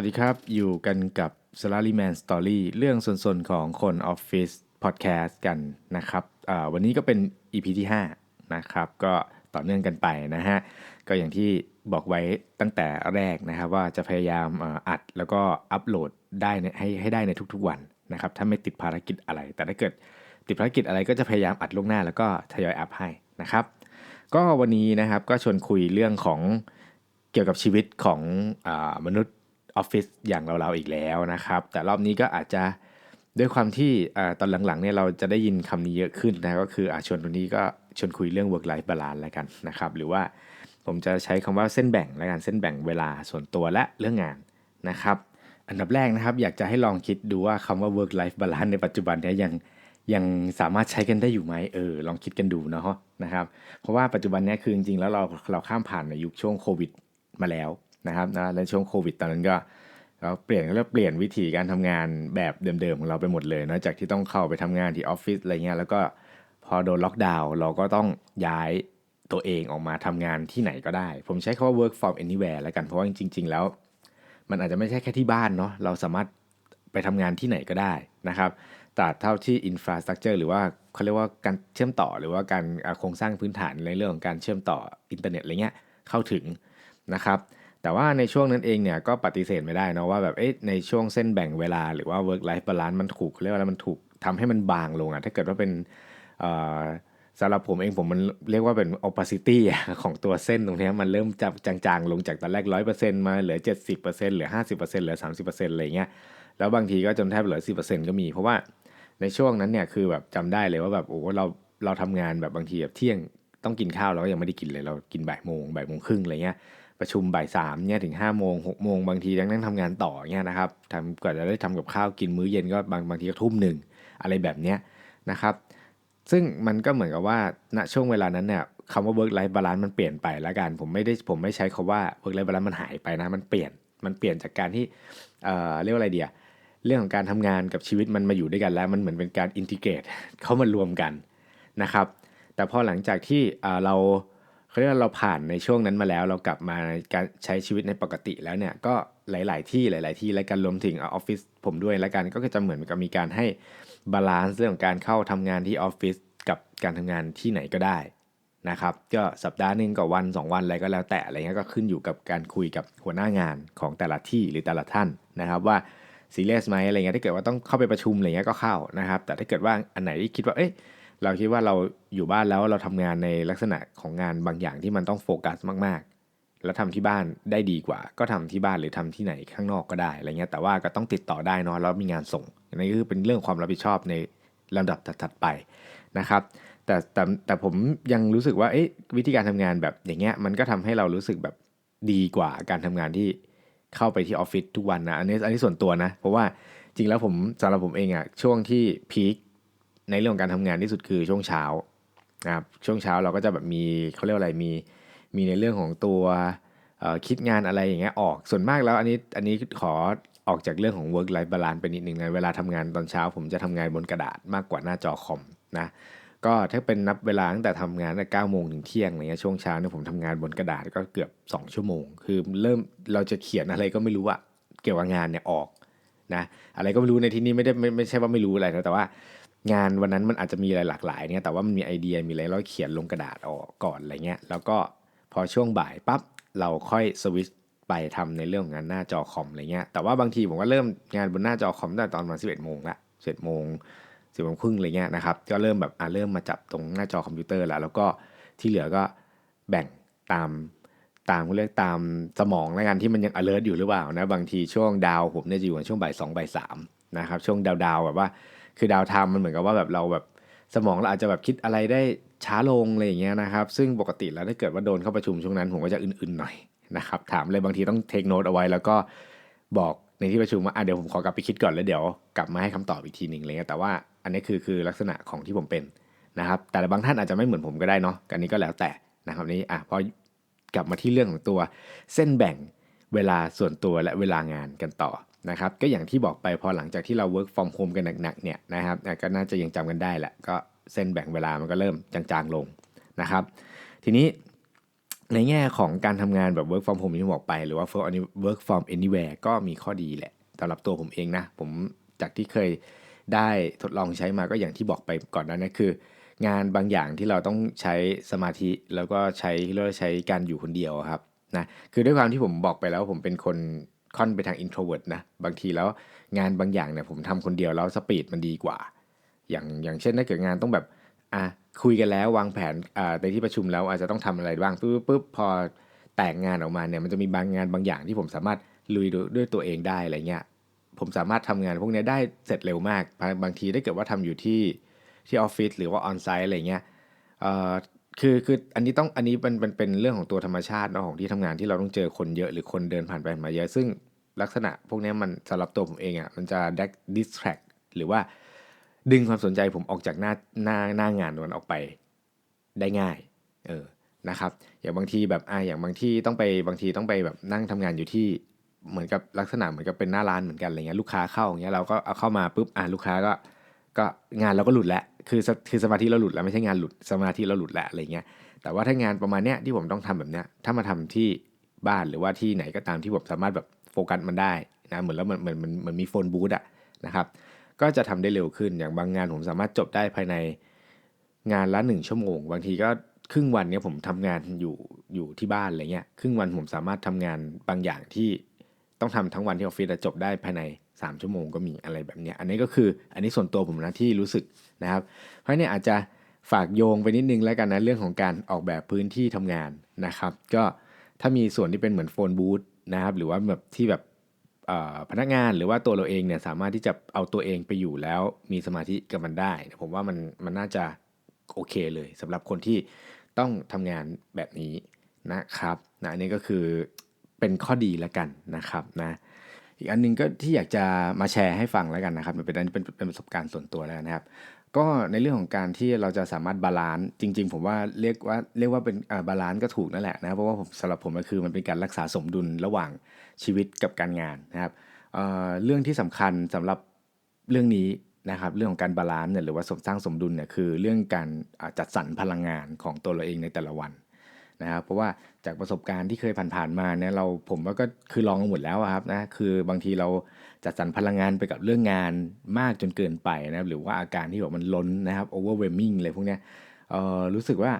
วัสดีครับ อยู่กันกับ Salaryman Story เรื่องส่วนๆของคนออฟฟิศพอดแคสต์กันนะครับวันนี้ก็เป็น EP ที่ 5 นะครับ ก็ต่อเนื่องกันไปนะฮะ ก็อย่างที่บอกไว้ตั้งแต่แรกนะครับว่าจะพยายามอัดแล้วก็อัปโหลดได้ให้ให้ได้ในทุกๆวันนะครับ ถ้าไม่ติดภารกิจอะไร แต่ถ้าเกิดติดภารกิจอะไรก็จะพยายามอัดล่วงหน้าแล้วก็ทยอยอัพให้นะครับ ก็วันนี้นะครับก็ชวนคุยเรื่องของเกี่ยวกับชีวิตของอมนุษย์ ออฟฟิศอย่างเราๆอีกแล้วนะครับ แต่รอบนี้ก็อาจจะด้วยความที่อตอนหลังๆเนี่ยเราจะได้ยินคำนี้เยอะขึ้นนะก็คืออชวนตัวนี้ก็ชวนคุยเรื่อง work life balance แล้วกันนะครับหรือว่าผมจะใช้คำว่าเส้นแบ่งและกันเส้นแบ่งเวลาส่วนตัวและเรื่องงานนะครับ อันดับแรกนะครับอยากจะให้ลองคิดดูว่าคำว่า work life balance ในปัจจุบันเนี้ยังยังสามารถใช้กันได้อยู่ไหมเออลองคิดกันดูเนาะนะครับ เพราะว่าปัจจุบันนี้คือจริงๆแล้วเราเราข้ามผ่านในยุคช่วงโควิดมาแล้ว นะครับนะในช่วงโควิดตอนนั้นก็เราเปลี่ยนก็เปลี่ยนวิธีการทำงานแบบเดิมๆของเราไปหมดเลยนะจากที่ต้องเข้าไปทำงานที่ออฟฟิศอะไรเงี้ยแล้วก็พอโดนล็อกดาวน์เราก็ต้องย้ายตัวเองออกมาทำงานที่ไหนก็ได้ ผมใช้คำว่า work from anywhere แล้วกัน เพราะว่าจริง ๆ แล้ว มันอาจจะไม่ใช่แค่ที่บ้านเนาะ เราสามารถไปทำงานที่ไหนก็ได้นะครับแต่เท่าที่ infrastructure หรือว่าเขาเรียกว่าการเชื่อมต่อ หรือว่าการโครงสร้างพื้นฐานในเรื่องของการเชื่อมต่ออินเทอร์เน็ตอะไรเงี้ยเข้าถึงนะครับ แต่ว่าในช่วงนั้นเองเนี่ยก็ปฏิเสธไม่ได้นะว่าแบบเอ๊ะในช่วงเส้นแบ่งเวลาหรือว่า work life balance มันถูกเรียกว่าอะไรมันถูกทำให้มันบางลงอะถ้าเกิดว่าเป็นสำหรับผมเองผมมันเรียกว่าเป็น opacity ของตัวเส้นตรงนี้มันเริ่มจะจางๆ ลงจากตอนแรก 100%มาเหลือ 70%เหลือ 50%เหลือ 30%อะไรเงี้ยแล้วบางทีก็จนแทบเหลือ 10%ก็มี เพราะว่าในช่วงนั้นเนี่ยคือแบบจำได้เลยว่าแบบโอ้เราเราทำงานแบบบางทีแบบเที่ยงต้องกินข้าวเราก็ยังไม่ได้กินเลยเรากินบ่ายโมงบ่ายโมงครึ่งอะไรเงี้ย ประชุมบ่ายสามเนี่ยถึง5้าโมงหกโมงบางทียังนั่งทำงานต่อเนี่ยนะครับทำกว่าจะได้ทำกับข้าวกินมื้อเย็นก็บางบางทีก็ทุ่มหนึ่งอะไรแบบเนี้ยนะครับ ซึ่งมันก็เหมือนกับว่าณช่วงเวลานั้นเนี่ยคำว่า work life balance มันเปลี่ยนไปแล้วกัน ผมไม่ได้ผมไม่ใช้คาว่า work life balance มันหายไปนะมันเปลี่ยนมันเปลี่ยนจากการที่เอ่อเรียกว่าอะไรเดียเรื่องของการทำงานกับชีวิตมันมาอยู่ด้วยกันแล้ว มันเหมือนเป็นการอินทิเกรตเข้ามารวมกันนะครับ แต่พอหลังจากที่เเรา เขาเรียกว่าเราผ่านในช่วงนั้นมาแล้ว เรากลับมาการใช้ชีวิตในปกติแล้วเนี่ยก็หลาย ๆ ที่หลาย ๆ ที่และกันรวมถึงออฟฟิศผมด้วยแล้วกันก็จะเหมือนกับมีการให้บาลานซ์เรื่องของการเข้าทำงานที่ออฟฟิศกับการทำงานที่ไหนก็ได้นะครับก็สัปดาห์หนึ่งกับวัน 2 วันอะไรก็แล้วแต่อะไรเงี้ยก็ขึ้นอยู่กับการคุยกับหัวหน้างานของแต่ละที่หรือแต่ละท่านนะครับว่าซีเรียสไหมอะไรเงี้ยถ้าเกิดว่าต้องเข้าไปประชุมอะไรเงี้ยก็เข้านะครับแต่ถ้าเกิดว่าอันไหนที่คิดว่าเอ้ย เราคิดว่าเราอยู่บ้านแล้วเราทำงานในลักษณะของงานบางอย่างที่มันต้องโฟกัสมากๆ แล้วทำที่บ้านได้ดีกว่า ก็ทำที่บ้านหรือทำที่ไหนข้างนอกก็ได้อะไรเงี้ยแต่ว่าก็ต้องติดต่อได้เนาะแล้วมีงานส่งอันนี้คือเป็นเรื่องความรับผิดชอบในลำดับถัดๆไปนะครับแต่แต่แต่ผมยังรู้สึกว่าเอ๊ะวิธีการทำงานแบบอย่างเงี้ยมันก็ทำให้เรารู้สึกแบบดีกว่าการทำงานที่เข้าไปที่ออฟฟิศทุกวันนะอันนี้อันนี้ส่วนตัวนะ เพราะว่าจริงแล้วผมสำหรับผมเองอะช่วงที่พีค ในเรื่องของการทำงานที่สุดคือช่วงเช้านะครับช่วงเช้าเราก็จะแบบมีเขาเรียกอะไรมีมีในเรื่องของตัวคิดงานอะไรอย่างเงี้ยออกส่วนมากแล้วอันนี้อันนี้ขอออกจากเรื่องของ work life balance ไปนิดนึงนะเวลาทำงานตอนเช้า ผมจะทำงานบนกระดาษมากกว่าหน้าจอคอมนะก็ถ้าเป็นนับเวลาตั้งแต่ทำงานตั้งแต่เก้าโมงถึงเที่ยงอะไรเงี้ยช่วงเช้าเนี่ยผมทำงานบนกระดาษก็เกือบ 2 ชั่วโมง คือเริ่มเราจะเขียนอะไรก็ไม่รู้อะเกี่ยวกับงานเนี่ยออกนะอะไรก็ไม่รู้ในที่นี้ไม่ได้ไม่ไม่ใช่ว่าไม่รู้อะไรนะแต่ว่า งานวันนั้นมันอาจจะมีอะไรหลากหลายเนี่ยแต่ว่ามันมีไอเดียมีอะไรเราเขียนลงกระดาษออกก่อนอะไรเงี้ยแล้วก็พอช่วงบ่ายปั๊บเราค่อยสวิตช์ไปทำในเรื่องงานหน้าจอคอมอะไรเงี้ยแต่ว่าบางทีผมก็เริ่มงานบนหน้าจอคอมตั้งแต่ตอนประมาณสิบเอ็ดโมงละสิบเอ็ดโมงสิบโมงครึ่งอะไรเงี้ยนะครับก็เริ่มแบบอ่าเริ่มมาจับตรงหน้าจอคอมพิวเตอร์แล้วแล้วก็ที่เหลือก็แบ่งตามตามเขาเรียกตามสมองแล้วกันที่มันยัง alert อยู่หรือเปล่านะบางทีช่วงดาวผมเนี่ยจะอยู่ในช่วงบ่ายสองบ่ายสามนะครับช่วงดาวดาวแบบว่า คือดาวไทม์มันเหมือนกับว่าแบบเราแบบสมองเราอาจจะแบบคิดอะไรได้ช้าลงอะไรอย่างเงี้ยนะครับ ซึ่งปกติแล้วถ้าเกิดว่าโดนเข้าประชุมช่วงนั้นผมก็จะอื่นๆหน่อยนะครับถามเลยบางทีต้องเทคโนตเอาไว้แล้วก็บอกในที่ประชุมว่าอะเดี๋ยวผมขอกลับไปคิดก่อนแล้วเดี๋ยวกลับมาให้คำตอบอีกทีหนึ่งอะไรเงี้ยแต่ว่าอันนี้คือคือลักษณะของที่ผมเป็นนะครับแต่บางท่านอาจจะไม่เหมือนผมก็ได้เนาะกันนี้ก็แล้วแต่นะครับนี้อะพอกลับมาที่เรื่องของตัวเส้นแบ่งเวลาส่วนตัวและเวลางานกันต่อ นะครับก็อย่างที่บอกไปพอหลังจากที่เรา work from home กันหนักๆเนี่ยนะครับก็น่าจะยังจำกันได้แหละก็เส้นแบ่งเวลามันก็เริ่มจางๆลงนะครับ ทีนี้ในแง่ของการทำงานแบบ work from home ที่ผมบอกไป หรือว่า work from anywhere ก็มีข้อดีแหละสำหรับตัวผมเองนะ ผมจากที่เคยได้ทดลองใช้มาก็อย่างที่บอกไปก่อนนั้นนะคือ งานบางอย่างที่เราต้องใช้สมาธิแล้วก็ใช้เรียกใช้การอยู่คนเดียวครับนะคือด้วยความที่ผมบอกไปแล้วผมเป็นคน ค่อนไปทาง introvert นะ บางทีแล้วงานบางอย่างเนี่ยผมทำคนเดียวแล้วสปีดมันดีกว่า อย่างอย่างเช่นถ้าเกิดงานต้องแบบอะคุยกันแล้ววางแผนอ่าในที่ประชุมแล้วอาจจะต้องทำอะไรบ้างปุ๊บปุ๊บพอแต่งงานออกมาเนี่ยมันจะมีบางงานบางอย่างที่ผมสามารถลุยด้วยตัวเองได้อะไรเงี้ยผมสามารถทำงานพวกนี้ได้เสร็จเร็วมาก บางทีถ้าเกิดว่าทำอยู่ที่ที่ออฟฟิศหรือว่าออนไซต์อะไรเงี้ยเอ่อ คือคืออันนี้ต้องอันนี้มันเป็นเป็นเรื่องของตัวธรรมชาติเนาะของที่ทำงานที่เราต้องเจอคนเยอะหรือคนเดินผ่านไปมาเยอะ ซึ่งลักษณะพวกนี้มันสำหรับตัวผมเองอะ่ะมันจะ distract หรือว่าดึงความสนใจผมออกจากหน้าหน้าหน้างานนั้นออกไปได้ง่ายเออนะครับ อย่างบางทีแบบอ่าอย่างบางที่ต้องไปบางทีต้องไปแบบนั่งทำงานอยู่ที่เหมือนกับลักษณะเหมือนกับเป็นหน้าร้านเหมือนกันอะไรเงี้ยลูกค้าเข้าอย่างเงี้ยเราก็เอาเข้ามาปุ๊บอ่าลูกค้าก็ก็งานเราก็หลุดแล้วคือคือสมาธิเราหลุดแล้วไม่ใช่งานหลุดสมาธิเราหลุดแหล้วอะไรเงี้ยแต่ว่าถ้างานประมาณเนี้ยที่ผมต้องทำแบบเนี้ยถ้ามาทำที่บ้านหรือว่าที่ไหนก็ตามที่ผมสามารถแบบโฟกัสมันได้นะเหมือนแล้วมือนเหมือนมันมันมีโฟนบูธอะนะครับก็จะทำได้เร็วขึ้นอย่างบางงานผมสามารถจบได้ภายในงานละหนึ่งชั่วโมง บางทีก็ครึ่งวันเนี้ยผมทำงานอยู่อยู่ที่บ้านอะไรเงี้ยครึ่งวันผมสามารถทำงานบางอย่างที่ต้องทำทั้งวันที่ออฟฟิศจบได้ภายใน 3 ชั่วโมงก็มีอะไรแบบนี้อันนี้ก็คืออันนี้ส่วนตัวผมนะที่รู้สึก นะครับ เพราะเนี่ยอาจจะฝากโยงไปนิดนึงแล้วกันนะเรื่องของการออกแบบพื้นที่ทำงานนะครับ ก็ถ้ามีส่วนที่เป็นเหมือนโฟนบูธนะครับ หรือว่าแบบที่แบบพนักงานหรือว่าตัวเราเองเนี่ยสามารถที่จะเอาตัวเองไปอยู่แล้วมีสมาธิกับมันได้ ผมว่ามันมันน่าจะโอเคเลยสำหรับคนที่ต้องทำงานแบบนี้นะครับนะนี่ก็คือเป็นข้อดีแล้วกันนะครับนะอีกอันนึงก็ที่อยากจะมาแชร์ให้ฟังแล้วกันนะครับมันเป็นอันนี้เป็นเป็นประสบการณ์ส่วนตัวแล้วนะครับ ก็ในเรื่องของการที่เราจะสามารถบาลานซ์จริง ๆ ผมว่าเรียกว่าเรียกว่าเป็นบาลานซ์ก็ถูกนั่นแหละนะเพราะว่าผมสำหรับผมก็คือมันเป็นการรักษาสมดุลระหว่างชีวิตกับการงานนะครับเเรื่องที่สำคัญสำหรับเรื่องนี้นะครับเรื่องของการบาลานซ์เนี่ยหรือว่าสมสร้างสมดุลเนี่ยคือเรื่องการจัดสรรพลังงานของตัวเราเองในแต่ละวันนะครับเพราะว่าจากประสบการณ์ที่เคยผ่านๆมาเนี่ยเราผมว่าก็คือลองหมดแล้วครับนะคือบางทีเรา จัดสรรพลังงานไปกับเรื่องงานมากจนเกินไปนะครับหรือว่าอาการที่แบบมันล้นนะครับ overwhelming อะไรพวกเนี้ยเอ่อรู้สึกว่า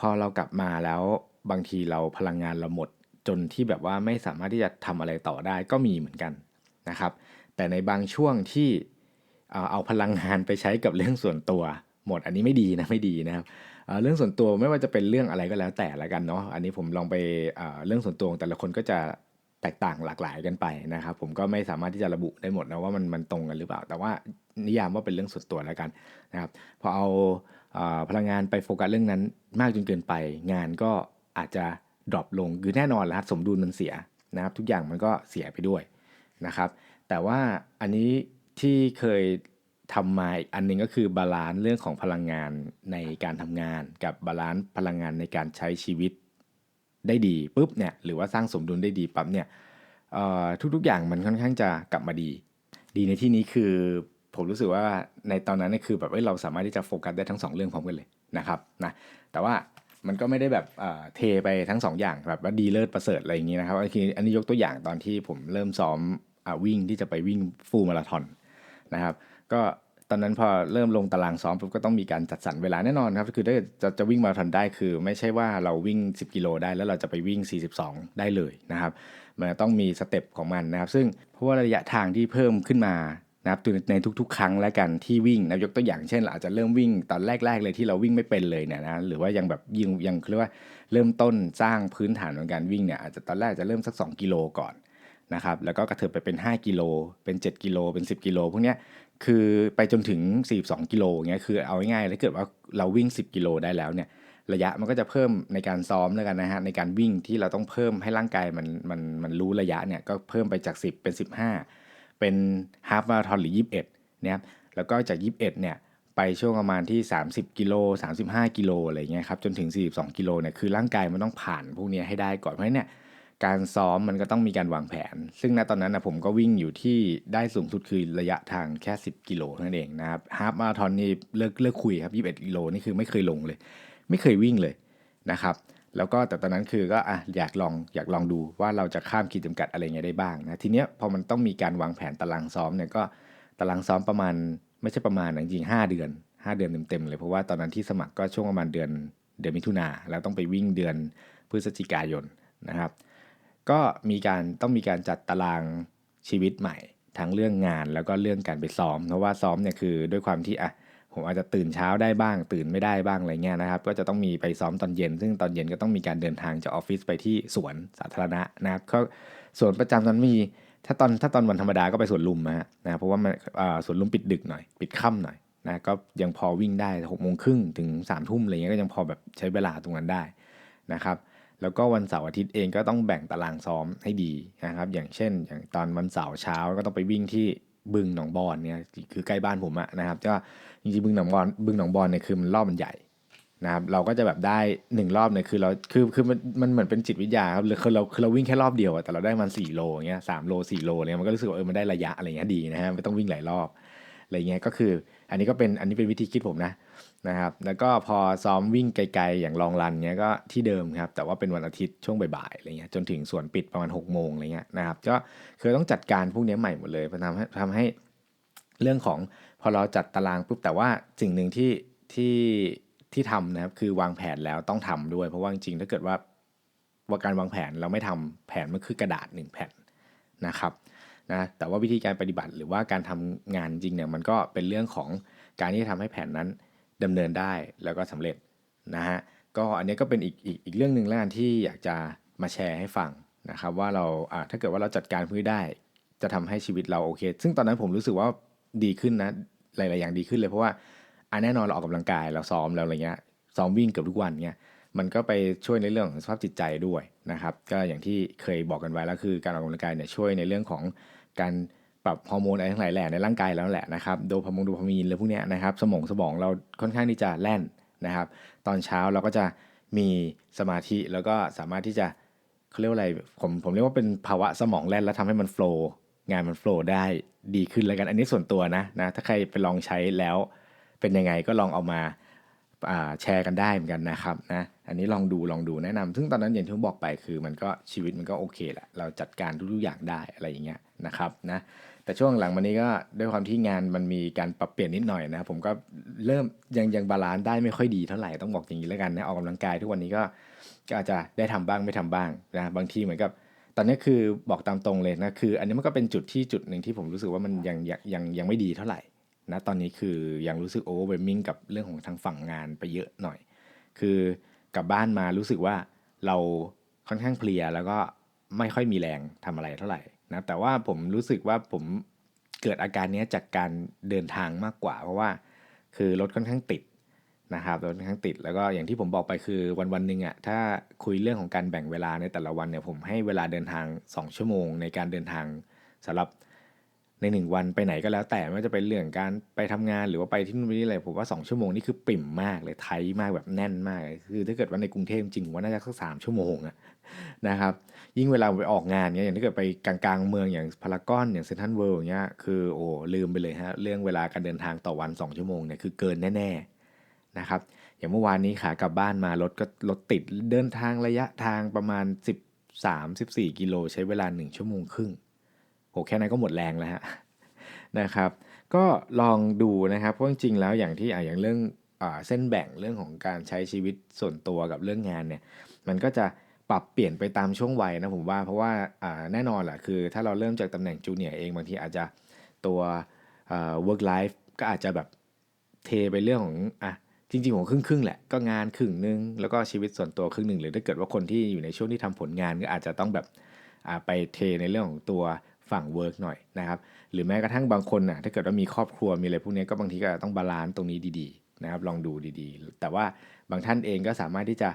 พอเรากลับมาแล้วบางทีเราพลังงานเราหมดจนที่แบบว่าไม่สามารถที่จะทำอะไรต่อได้ก็มีเหมือนกันนะครับ แต่ในบางช่วงที่เอาพลังงานไปใช้กับเรื่องส่วนตัวหมดอันนี้ไม่ดีนะไม่ดีนะครับเรื่องส่วนตัวไม่ว่าจะเป็นเรื่องอะไรก็แล้วแต่ละกันเนาะอันนี้ผมลองไปเรื่องส่วนตัวแต่ละคนก็จะ แตกต่างหลากหลายกันไปนะครับ ผมก็ไม่สามารถที่จะระบุได้หมดนะว่ามันมันตรงกันหรือเปล่า แต่ว่านิยามว่าเป็นเรื่องส่วนตัวแล้วกันนะครับพอเอาพลังงานไปโฟกัสเรื่องนั้นมากจนเกินไป งานก็อาจจะดรอปลงคือแน่นอนแล้วสมดุลมันเสียนะครับทุกอย่างมันก็เสียไปด้วยนะครับ แต่ว่าอันนี้ที่เคยทำมาอีกอันนึงก็คือบาลานซ์เรื่องของพลังงานในการทำงาน กับบาลานซ์พลังงานในการใช้ชีวิต ได้ดีปุ๊บเนี่ยหรือว่าสร้างสมดุลได้ดีปั๊บเนี่ยทุกๆอย่างมันค่อนข้างจะกลับมาดี ดีในที่นี้คือผมรู้สึกว่าในตอนนั้นนี่คือแบบเราสามารถที่จะโฟกัสได้ทั้ง2เรื่องพร้อมกันเลยนะครับนะแต่ว่ามันก็ไม่ได้แบบเทไปทั้ง2ออย่างแบบว่าดีเลิศประเสริฐอะไรอย่างนี้นะครับอันนี้ยกตัวอย่างตอนที่ผมเริ่มซ้อมวิ่งที่จะไปวิ่งฟูลมาราธอนนะครับ ก็ อนนั้นพอเริ่มลงตารางซ้อมปุ๊บก็ต้องมีการจัดสรรเวลาแน่นอนครับ คือถ้าจะจะวิ่งมาราธอนได้คือ ไม่ใช่ว่าเราวิ่ง 10 กิโลได้แล้วเราจะไปวิ่ง 42 ได้เลยนะครับ มันต้องมีสเต็ปของมันนะครับ ซึ่งเพราะว่าระยะทางที่เพิ่มขึ้นมานะครับในทุกๆ ครั้งแล้วกันที่วิ่งนะยกตัวอย่างเช่นอาจจะเริ่มวิ่งตอนแรกๆเลยที่เราวิ่งไม่เป็นเลยเนี่ยนะหรือว่ายังแบบยิงยังเรียกว่าเริ่มต้นสร้างพื้นฐานของการวิ่งเนี่ยอาจจะตอนแรกจะเริ่มสัก 2 กิโลก่อนนะครับแล้วก็กระเถิบไปเป็น 5 กิโลเป็น 7 กิโลเป็น 10 กิโลพวกเนี้ย คือไปจนถึง 42 กิโลเงี้ยคือเอาง่ายๆถ้าเกิดว่าเราวิ่ง 10 กิโลได้แล้วเนี่ยระยะมันก็จะเพิ่มในการซ้อมแล้วกันนะฮะในการวิ่งที่เราต้องเพิ่มให้ร่างกายมันมันมันรู้ระยะเนี่ยก็เพิ่มไปจาก 10 เป็น 15 เป็นฮาฟมาราธอนหรือ 21เนี่ยแล้วก็จาก 21เนี่ยไปช่วงประมาณที่ 30 กิโล 35 กิโลอะไรเงี้ยครับจนถึง 42 กิโลเนี่ยคือร่างกายมันต้องผ่านพวกนี้ให้ได้ก่อนเพราะเนี่ย การซ้อมมันก็ต้องมีการวางแผน ซึ่งณตอนนั้นนะผมก็วิ่งอยู่ที่ได้สูงสุดคือระยะทางแค่ 10 กิโลนั่นเองนะครับฮาฟมาราธอนนี่เลิกเลิกคุยครับ21กิโลนี่คือไม่เคยลงเลย ไม่เคยวิ่งเลยนะครับ แล้วก็แต่ตอนนั้นคือก็อะอยากลองอยากลองดูว่าเราจะข้ามขีดจำกัดอะไรเงี้ยได้บ้างนะทีเนี้ยพอมันต้องมีการวางแผนตารางซ้อมเนี่ยก็ตารางซ้อมประมาณไม่ใช่ประมาณจริงๆห้าเดือนห้าเดือนเต็มๆเลยเพราะว่าตอนนั้นที่สมัครก็ช่วงประมาณเดือนเดือนมิถุนาแล้วต้องไปวิ่งเดือนพฤศจิกายนนะครับ ก็มีการต้องมีการจัดตารางชีวิตใหม่ ทั้งเรื่องงานแล้วก็เรื่องการไปซ้อม เพราะว่าซ้อมเนี่ยคือด้วยความที่อะผมอาจจะตื่นเช้าได้บ้าง ตื่นไม่ได้บ้างอะไรเงี้ยนะครับ ก็จะต้องมีไปซ้อมตอนเย็น ซึ่งตอนเย็นก็ต้องมีการเดินทางจากออฟฟิศไปที่สวนสาธารณะนะครับก็สวนประจำตอนมีถ้าตอนถ้าตอนวันธรรมดาก็ไปสวนลุมนะนะเพราะว่ามันสวนลุมปิดดึกหน่อย ปิดค่ำหน่อยนะก็ยังพอวิ่งได้หกโมงครึ่งถึงสามทุ่มอะไรเงี้ยก็ยังพอแบบใช้เวลาตรงนั้นได้นะครับ แล้วก็วันเสาร์อาทิตย์เองก็ต้องแบ่งตารางซ้อมให้ดีนะครับ อย่างเช่น อย่างตอนวันเสาร์เช้าก็ต้องไปวิ่งที่บึงหนองบอนเนี่ยคือใกล้บ้านผมอะนะครับก็จริงๆบึงหนองบอนบึงหนองบอนเนี่ยคือมันรอบมันใหญ่นะครับเราก็จะแบบได้หนึ่งรอบเนี่ยคือเราคือคือมันมันเหมือนเป็นจิตวิทยาครับคือเราคือเราวิ่งแค่รอบเดียวแต่เราได้มันสี่โลเงี้ยสามโลสี่โลเนี่ยมันก็รู้สึกว่าเออมันได้ระยะอะไรเงี้ยดีนะฮะไม่ต้องวิ่งหลายรอบอะไรเงี้ยก็คือ อันนี้ก็เป็นอันนี้เป็นวิธีคิดผมนะ นะครับแล้วก็พอซ้อมวิ่งไกลๆ อย่างลองรันเงี้ยก็ที่เดิมครับแต่ว่าเป็นวันอาทิตย์ช่วงบ่ายๆอะไรเงี้ยจนถึงส่วนปิดประมาณ6กโมงอะไรเงี้ยนะครับก็คือต้องจัดการพวกนี้ใหม่หมดเลยทำให้ทำให้เรื่องของพอเราจัดตารางปุ๊บแต่ว่าสิ่งหนึ่งที่ที่ที่ทำนะครับคือวางแผนแล้วต้องทำด้วย เพราะว่าจริงๆถ้าเกิดว่าว่าการวางแผนเราไม่ทำแผนมันคือกระดาษหนึ่งแผ่นนะครับนะแต่ว่าวิธีการปฏิบัติหรือว่าการทำงานจริงเนี่ยมันก็เป็นเรื่องของการที่ทำให้แผนนั้น ดำเนินได้แล้วก็สำเร็จนะฮะก็อันนี้ก็เป็นอีกอีกอีกเรื่องหนึ่งแล้วกันที่อยากจะมาแชร์ให้ฟังนะครับว่าเราถ้าเกิดว่าเราจัดการพื้นได้ จะทำให้ชีวิตเราโอเค ซึ่งตอนนั้นผมรู้สึกว่าดีขึ้นนะหลาย ๆ อย่างดีขึ้นเลยเพราะว่าอันแน่นอนเราออกกำลังกายเราซ้อมแล้วอะไรเงี้ยซ้อมวิ่งเกือบทุกวันเงี้ยมันก็ไปช่วยในเรื่องของสภาพจิตใจด้วยนะครับ ก็อย่างที่เคยบอกกันไว้แล้วคือการออกกำลังกายเนี่ยช่วยในเรื่องของการ ปรับฮอร์โมนอะไรทั้งหลายแหล่ในร่างกายแล้วแหละนะครับโดพามงโดพามีนอะไรพวกนี้นะครับสมองสมองเราค่อนข้างที่จะแล่นนะครับ ตอนเช้าเราก็จะมีสมาธิแล้วก็สามารถที่จะเขาเรียกว่าอะไรผมผมเรียกว่าเป็นภาวะสมองแล่นแล้วทำให้มันโฟล์งานมันโฟล์ได้ดีขึ้นแล้วกันอันนี้ส่วนตัวนะนะถ้าใครไปลองใช้แล้วเป็นยังไงก็ลองเอามา แชร์กันได้เหมือนกันนะครับนะอันนี้ลองดูลองดูแนะนำซึ่งตอนนั้นอย่างที่ผมบอกไปคือ มันก็ชีวิตมันก็โอเคแหละเราจัดการทุกๆอย่างได้อะไรอย่างเงี้ยนะครับนะแต่ช่วงหลังมานี้ก็ด้วยความที่งานมันมีการปรับเปลี่ยนนิดหน่อยนะผมก็เริ่มยังยังบาลานซ์ได้ไม่ค่อยดีเท่าไหร่ต้องบอกอย่างนี้แล้วกันนะออกกำลังกายทุกวันนี้ก็ก็อาจจะได้ทำบ้างไม่ทำบ้างนะบางทีเหมือนกับตอนนี้คือบอกตามตรงเลยนะคือ อันนี้มันก็เป็นจุดที่จุดหนึ่งที่ผมรู้สึกว่ามันยังยังยังยังไม่ดีเท่าไหร่ นะตอนนี้คือยังรู้สึกโอเวอร์เวมิ่งกับเรื่องของทางฝั่งงานไปเยอะหน่อย คือกลับบ้านมารู้สึกว่าเราค่อนข้างเพลียแล้วก็ไม่ค่อยมีแรงทำอะไรเท่าไหร่นะแต่ว่าผมรู้สึกว่าผมเกิดอาการนี้จากการเดินทางมากกว่า เพราะว่าคือรถค่อนข้างติดนะครับรถค่อนข้างติดแล้วก็อย่างที่ผมบอกไปคือวันวันหนึ่งอะ่ะถ้าคุยเรื่องของการแบ่งเวลาในแต่ละวันเนี่ยผมให้เวลาเดินทาง 2 ชั่วโมง ในการเดินทางสำหรับ ในหนึ่งวันไปไหนก็แล้วแต่ไม่ว่าจะเป็นเรื่องการไปทำงานหรือว่าไปที่นู่นนี่อะไรผมว่า 2 ชั่วโมงนี่คือปิ่มมากเลยไทยมากแบบแน่นมากคือถ้าเกิดว่าในกรุงเทพจริงว่าน่าจะสักสามชั่วโมงอะนะครับยิ่งเวลาไปออกงานเนี้ยอย่างถ้าเกิดไปกลางๆเมืองอย่างพารากอนอย่างเซนทรัลเวิลด์เงี้ยคือโอ้ลืมไปเลยฮะเรื่องเวลาการเดินทางต่อวัน 2 ชั่วโมงเนี่ยคือเกินแน่ๆนะครับอย่างเมื่อวานนี้ขากลับบ้านมารถก็รถติดเดินทางระยะทางประมาณ 13-14 กิโลใช้เวลา 1 ชั่วโมงครึ่ง โหแค่นั้นก็หมดแรงแล้วฮะนะครับ ก็ลองดูนะครับเพราะจริงๆแล้วอย่างที่อ่าอย่างเรื่องอเส้นแบ่งเรื่องของการใช้ชีวิตส่วนตัวกับเรื่องงานเนี่ยมันก็จะปรับเปลี่ยนไปตามช่วงวัยนะผมว่าเพราะว่าแน่นอนแหละคือถ้าเราเริ่มจากตำแหน่งจูเนียร์เองบางทีอาจจะตัว work life ก็อาจจะแบบเทไปเรื่องของอะจริงๆของครึ่งครึ่งแหละก็งานครึ่งนึงแล้วก็ชีวิตส่วนตัวครึ่งหนึ่งหรือถ้าเกิดว่าคนที่อยู่ในช่วงที่ทำผลงานก็อาจจะต้องแบบไปเทในเรื่องของตัว ฝั่งเวิร์กหน่อยนะครับหรือแม้กระทั่งบางคนนะถ้าเกิดว่ามีครอบครัวมีอะไรพวกนี้ก็บางทีก็ต้องบาลานซ์ตรงนี้ดีๆนะครับลองดูดีๆ แต่ว่าบางท่านเองก็สามารถที่จะ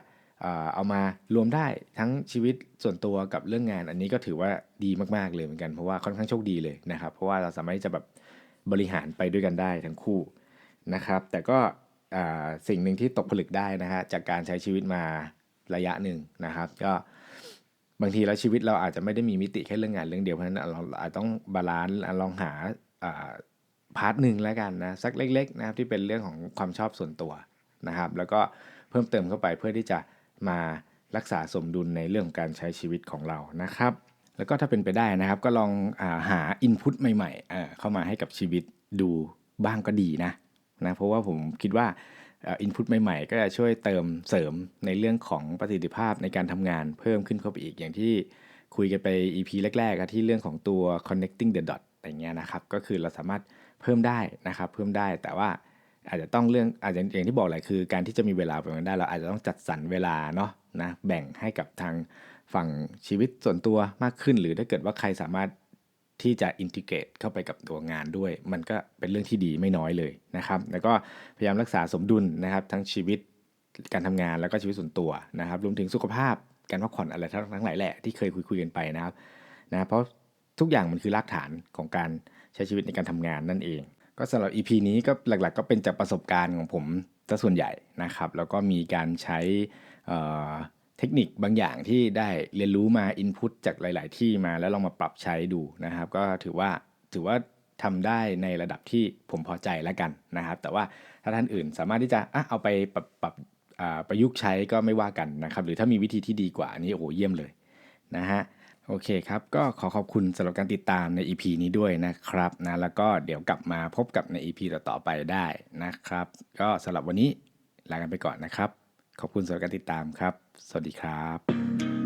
เอามารวมได้ทั้งชีวิตส่วนตัวกับเรื่องงาน อันนี้ก็ถือว่าดีมากๆเลยเหมือนกันเพราะว่าค่อนข้างโชคดีเลยนะครับ เพราะว่าเราสามารถที่จะแบบบริหารไปด้วยกันได้ทั้งคู่นะครับ แต่ก็สิ่งหนึ่งที่ตกผลึกได้นะฮะจากการใช้ชีวิตมาระยะหนึ่งนะครับ ก็ บางทีแล้วชีวิตเราอาจจะไม่ได้มีมิติแค่เรื่องงานเรื่องเดียวเพราะฉะนั้นเราอาจต้องบาลานซ์ลองหาพาร์ทหนึ่งแล้วกันนะสักเล็กๆนะครับที่เป็นเรื่องของความชอบส่วนตัวนะครับ แล้วก็เพิ่มเติมเข้าไปเพื่อที่จะมารักษาสมดุลในเรื่องการใช้ชีวิตของเรานะครับ แล้วก็ถ้าเป็นไปได้นะครับ ก็ลองอาหาอินพุตใหม่ๆเข้ามาให้กับชีวิตดูบ้างก็ดีนะนะเพราะว่าผมคิดว่า อินพุตใหม่ๆ ก็จะช่วยเติมเสริมในเรื่องของประสิทธิภาพในการทำงานเพิ่มขึ้นเข้าไปอีกอย่างที่คุยกันไป EP แรกๆที่เรื่องของตัว connecting the dot อย่างเงี้ยนะครับ ก็คือเราสามารถเพิ่มได้นะครับ เพิ่มได้แต่ว่าอาจจะต้องเรื่องอาจจะอย่างที่บอกแหละคือการที่จะมีเวลาแบบนั้นได้ เราอาจจะต้องจัดสรรเวลาเนาะนะแบ่งให้กับทางฝั่งชีวิตส่วนตัวมากขึ้น หรือถ้าเกิดว่าใครสามารถ ที่จะอินทิเกรตเข้าไปกับตัวงานด้วย มันก็เป็นเรื่องที่ดีไม่น้อยเลยนะครับ แล้วก็พยายามรักษาสมดุลนะครับ ทั้งชีวิตการทำงานแล้วก็ชีวิตส่วนตัวนะครับ รวมถึงสุขภาพการพักผ่อนอะไรทั้งหลายแหละที่เคยคุยคุยกันไปนะครับนะเพราะทุกอย่างมันคือรากฐานของการใช้ชีวิตในการทำงานนั่นเอง ก็สำหรับ EP นี้ก็หลักๆ ก็เป็นจากประสบการณ์ของผมซะส่วนใหญ่นะครับ แล้วก็มีการใช้ เทคนิคบางอย่างที่ได้เรียนรู้มาอินพุตจากหลาย ๆ ที่มาแล้วลองมาปรับใช้ดูนะครับ ก็ถือว่าถือว่าทำได้ในระดับที่ผมพอใจแล้วกันนะครับ แต่ว่าถ้าท่านอื่นสามารถที่จะอะเอาไปปรับปรับประยุกต์ใช้ก็ไม่ว่ากันนะครับ หรือถ้ามีวิธีที่ดีกว่านี้โอ้โหเยี่ยมเลยนะฮะโอเคครับ ก็ขอขอบคุณสำหรับการติดตามใน EP นี้ด้วยนะครับนะแล้วก็เดี๋ยวกลับมาพบกับใน EP ต่อๆไปได้นะครับ ก็สำหรับวันนี้ลากันไปก่อนนะครับ ขอบคุณสำหรับการติดตามครับ สวัสดีครับ